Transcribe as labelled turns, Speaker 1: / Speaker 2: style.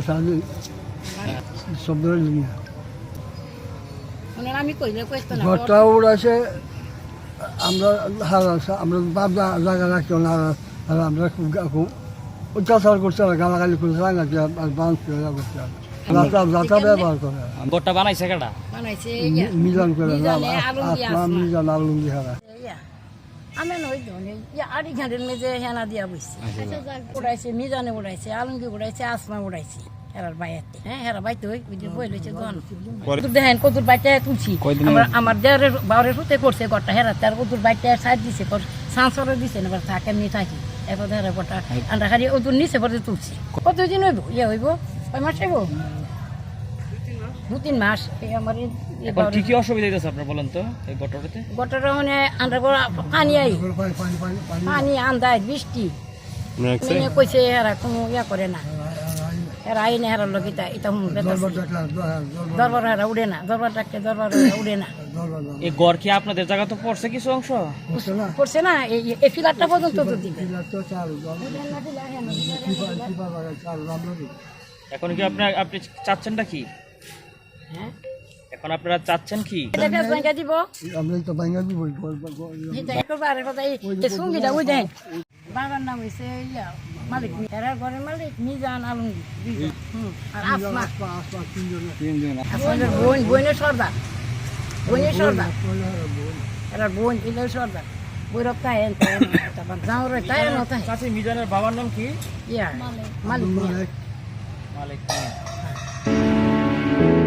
Speaker 1: সাল সব ধরে নিয়ে
Speaker 2: আমি কইলে কইতো না
Speaker 1: ঘরটা উড়াইছে আমরা হারা আমরা বাপ জা- জায়গা রাখতাম না আর আমরা খুব খুব অত্যাচার করছে আর গালাগালি করছে না আর বাঁধ করছে যাতা যাতা ব্যবহার করে
Speaker 3: বানাইছে কেটা
Speaker 2: মিজানে আলমগি
Speaker 1: হারা
Speaker 2: আমি নই ধনে আড়ি ঘাটের মেজে হেনা দিয়া বইছে। উড়াইছে মিজানে উড়াইছে আলমগি উড়াইছে আসমা উড়াইছে হেরার বাইতে হ্যাঁ হেরা বাইতে ওই ওই যে বই লইছে গন। কতুর দেখেন কতুর বাইতে তুলছি। আমার দেওয়ারের বাউরের হুতে করছে গড়টা হেরা তার কতুর বাইতে সাইড দিছে পর সাঁসরে দিছে এবার থাকে এমনি থাকি। এরপর হেরা গড়টা আন্ডা খালি ওদুর নিচে পরে তুলছি। কতদিন হইব? ইয়ে হইব? কয় মাস হইব? দু তিন মাস এই আমার
Speaker 3: এখন কি কি অসুবিধা হইতেছে আপনার বলেন তো এই গোটটাতে
Speaker 2: গটরে মানে আন্ডার পানি আই।
Speaker 1: পানি পানি পানি পানি।
Speaker 2: পানি আন্দায় বৃষ্টি। মেনে কইছে এরা কোনো ইয়া করে না। এরা আই না হেরার লোক এটা এটা হুম
Speaker 1: দরবার
Speaker 2: হেরা উড়ে না দরবার ডাকতে দরবার উড়ে না।
Speaker 3: এই গড় কি আপনাদের জায়গা তো পড়ছে কিছু অংশ?
Speaker 1: পড়ছে না।
Speaker 2: এই এই ফিলারটা পর্যন্ত তো দিবে।
Speaker 3: এখন কি আপনার আপনি চাচ্ছেনটা কি?
Speaker 2: হ্যাঁ?
Speaker 3: এখন আপনারা চাচ্ছেন কি?
Speaker 2: এটা ব্যাংকে দিব।
Speaker 1: আমরা তো বাইঙ্গা দিব
Speaker 2: এটা একবার কথা এই সুঙ্গিটা ওই দেন বাবার নাম হইছে ইয়া মালিক এরা ঘরের মালিক মিজান আলমগীর হুম, আর আসমা। আসমানের বোন বোনের সর্দার। বোনের সর্দার। এরা বোন। ইলে সর্দার। বৈরব তাই এন তাই তারপর গাঁৱৰ তাই এন তাই
Speaker 3: চাচি মিজানের বাবার নাম কি?
Speaker 2: ইয়া মালিক
Speaker 3: মালিক। মিয়া।